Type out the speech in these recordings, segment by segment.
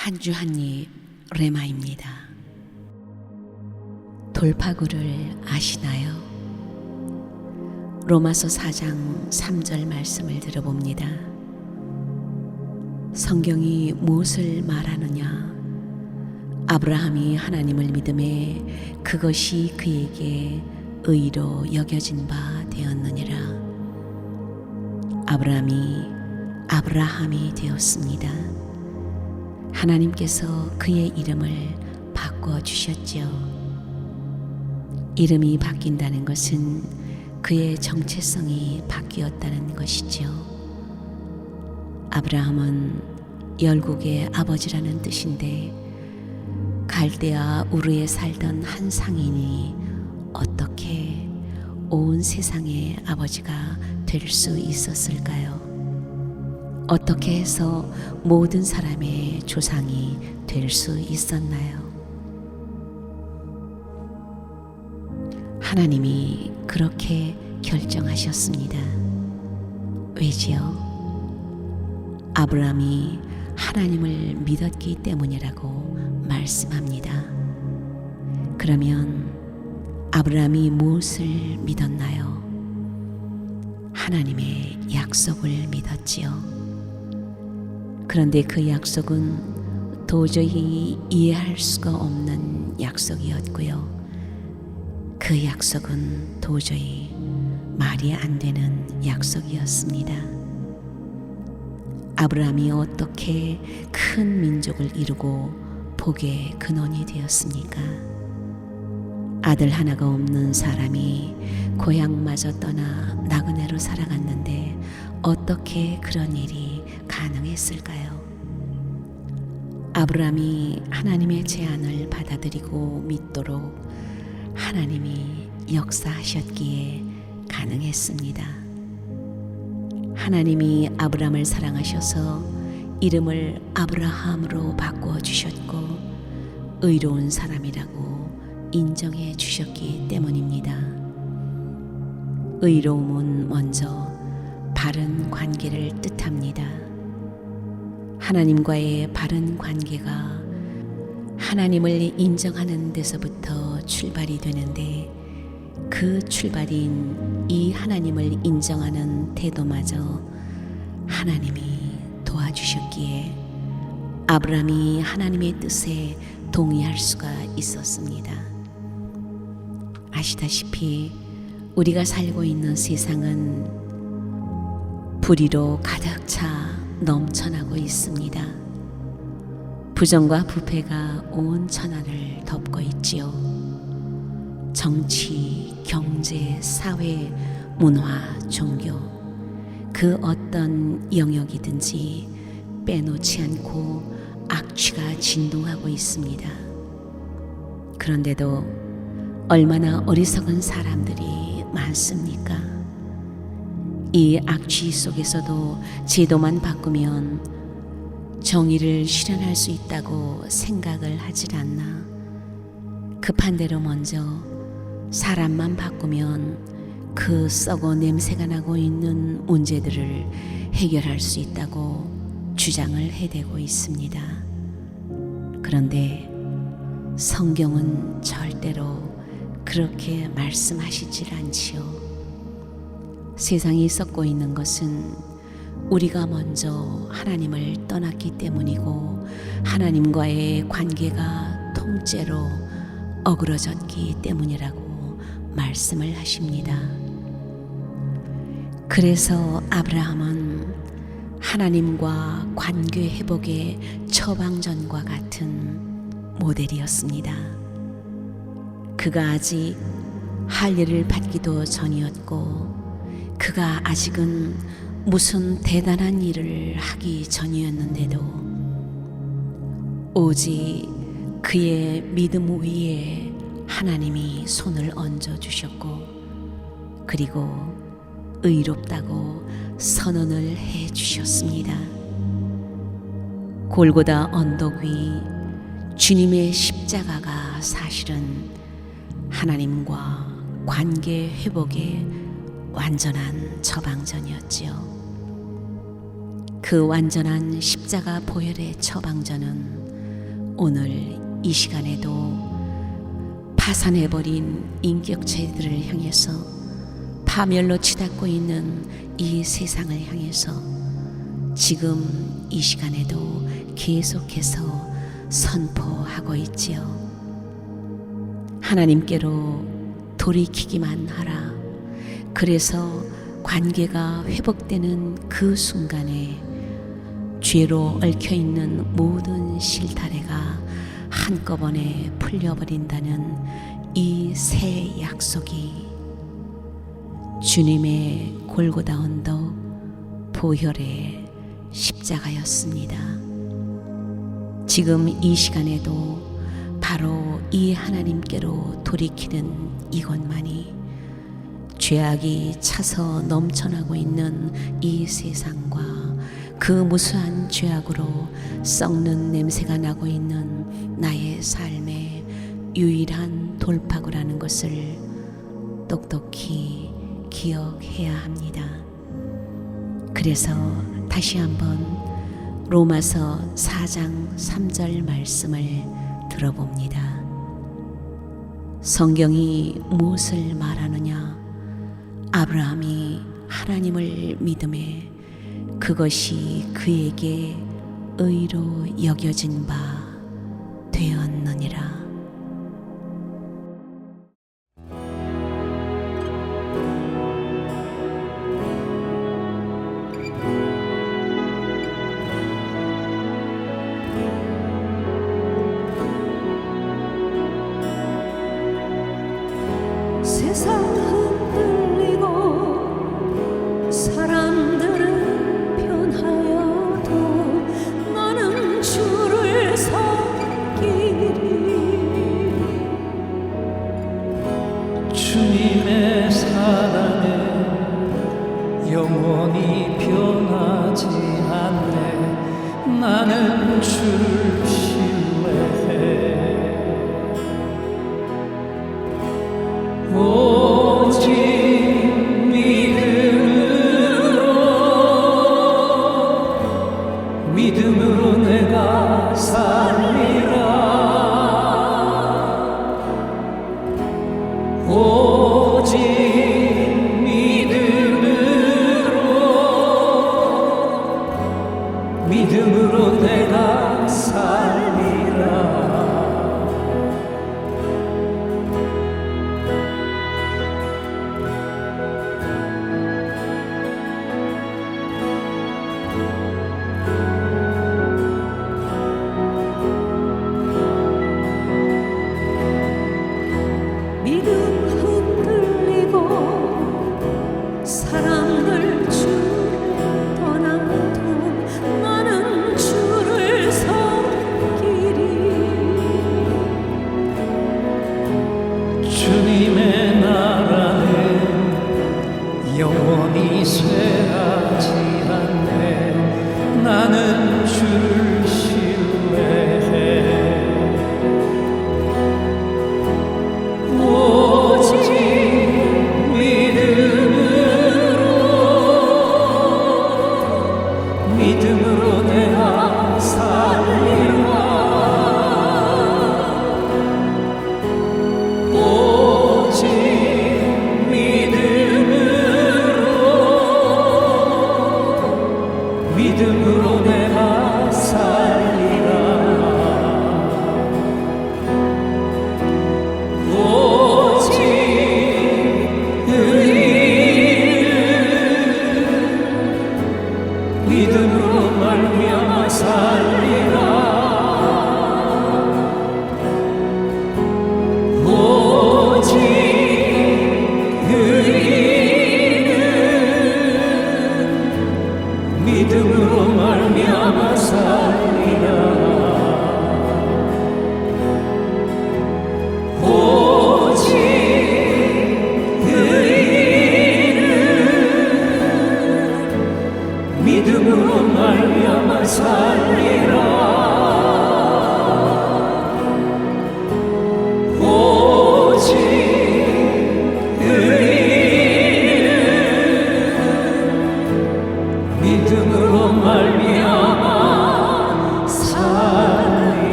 한 주 한 입 레마입니다. 돌파구를 아시나요? 로마서 4장 3절 말씀을 들어봅니다. 성경이 무엇을 말하느냐? 아브라함이 하나님을 믿음에 그것이 그에게 의로 여겨진 바 되었느니라. 아브라함이 아브라함이 되었습니다. 하나님께서 그의 이름을 바꿔 주셨지요. 이름이 바뀐다는 것은 그의 정체성이 바뀌었다는 것이지요. 아브라함은 열국의 아버지라는 뜻인데 갈대아 우르에 살던 한 상인이 어떻게 온 세상의 아버지가 될 수 있었을까요? 어떻게 해서 모든 사람의 조상이 될 수 있었나요? 하나님이 그렇게 결정하셨습니다. 왜지요? 아브라함이 하나님을 믿었기 때문이라고 말씀합니다. 그러면 아브라함이 무엇을 믿었나요? 하나님의 약속을 믿었지요. 그런데 그 약속은 도저히 이해할 수가 없는 약속이었고요. 그 약속은 도저히 말이 안 되는 약속이었습니다. 아브라함이 어떻게 큰 민족을 이루고 복의 근원이 되었습니까? 아들 하나가 없는 사람이 고향마저 떠나 나그네로 살아갔는데 어떻게 그런 일이 가능했을까요? 아브라함이 하나님의 제안을 받아들이고 믿도록 하나님이 역사하셨기에 가능했습니다. 하나님이 아브라함을 사랑하셔서 이름을 아브라함으로 바꾸어 주셨고 의로운 사람이라고 인정해 주셨기 때문입니다. 의로움은 먼저 바른 관계를 뜻합니다. 하나님과의 바른 관계가 하나님을 인정하는 데서부터 출발이 되는데 그 출발인 이 하나님을 인정하는 태도마저 하나님이 도와주셨기에 아브라함이 하나님의 뜻에 동의할 수가 있었습니다. 아시다시피 우리가 살고 있는 세상은 불의로 가득 차 넘쳐나고 있습니다. 부정과 부패가 온 천하를 덮고 있지요. 정치, 경제, 사회, 문화, 종교 그 어떤 영역이든지 빼놓지 않고 악취가 진동하고 있습니다. 그런데도 얼마나 어리석은 사람들이 많습니까? 이 악취 속에서도 제도만 바꾸면 정의를 실현할 수 있다고 생각을 하질 않나. 급한 대로 먼저 사람만 바꾸면 그 썩어 냄새가 나고 있는 문제들을 해결할 수 있다고 주장을 해대고 있습니다. 그런데 성경은 절대로 그렇게 말씀하시질 않지요. 세상이 썩고 있는 것은 우리가 먼저 하나님을 떠났기 때문이고 하나님과의 관계가 통째로 어그러졌기 때문이라고 말씀을 하십니다. 그래서 아브라함은 하나님과 관계 회복의 처방전과 같은 모델이었습니다. 그가 아직 할례를 받기도 전이었고 그가 아직은 무슨 대단한 일을 하기 전이었는데도 오직 그의 믿음 위에 하나님이 손을 얹어 주셨고 그리고 의롭다고 선언을 해 주셨습니다. 골고다 언덕 위 주님의 십자가가 사실은 하나님과 관계 회복의 완전한 처방전이었지요. 그 완전한 십자가 보혈의 처방전은 오늘 이 시간에도 파산해버린 인격체들을 향해서 파멸로 치닫고 있는 이 세상을 향해서 지금 이 시간에도 계속해서 선포하고 있지요. 하나님께로 돌이키기만 하라. 그래서 관계가 회복되는 그 순간에 죄로 얽혀 있는 모든 실타래가 한꺼번에 풀려버린다는 이 새 약속이 주님의 골고다 언덕 보혈의 십자가였습니다. 지금 이 시간에도 바로 이 하나님께로 돌이키는 이것만이 죄악이 차서 넘쳐나고 있는 이 세상과 그 무수한 죄악으로 썩는 냄새가 나고 있는 나의 삶의 유일한 돌파구라는 것을 똑똑히 기억해야 합니다. 그래서 다시 한번 로마서 4장 3절 말씀을 들어봅니다. 성경이 무엇을 말하느냐? 아브라함이 하나님을 믿음에 그것이 그에게 의로 여겨진 바 되었느니라. 영원히 변하지 않네. 나는 주를 신뢰해. 힘으로 내 하사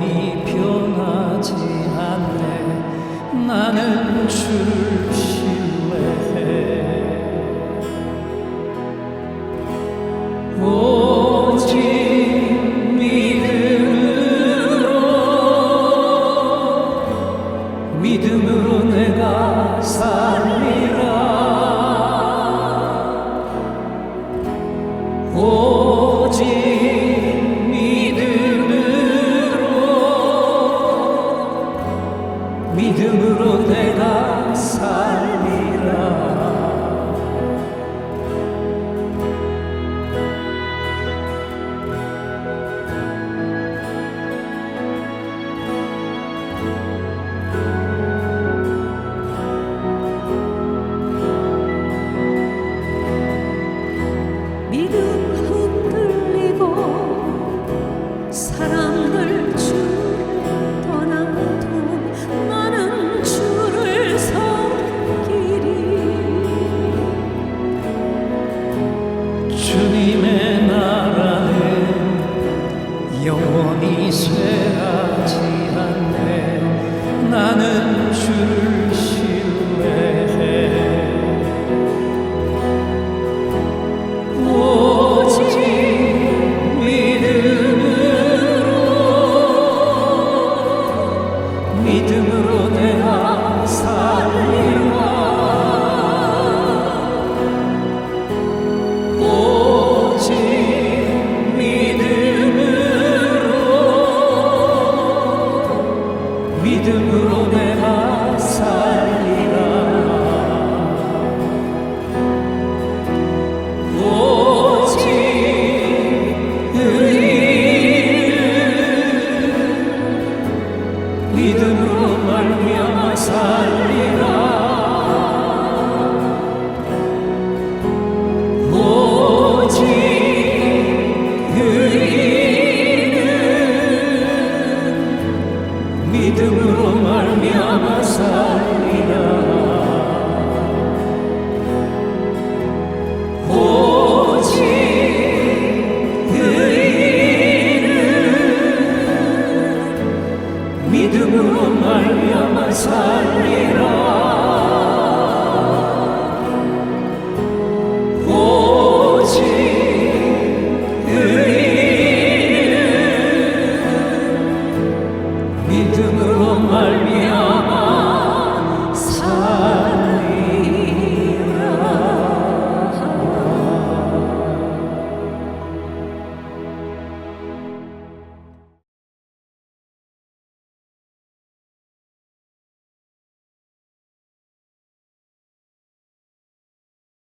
마음이 변하지 않네. 나는 주시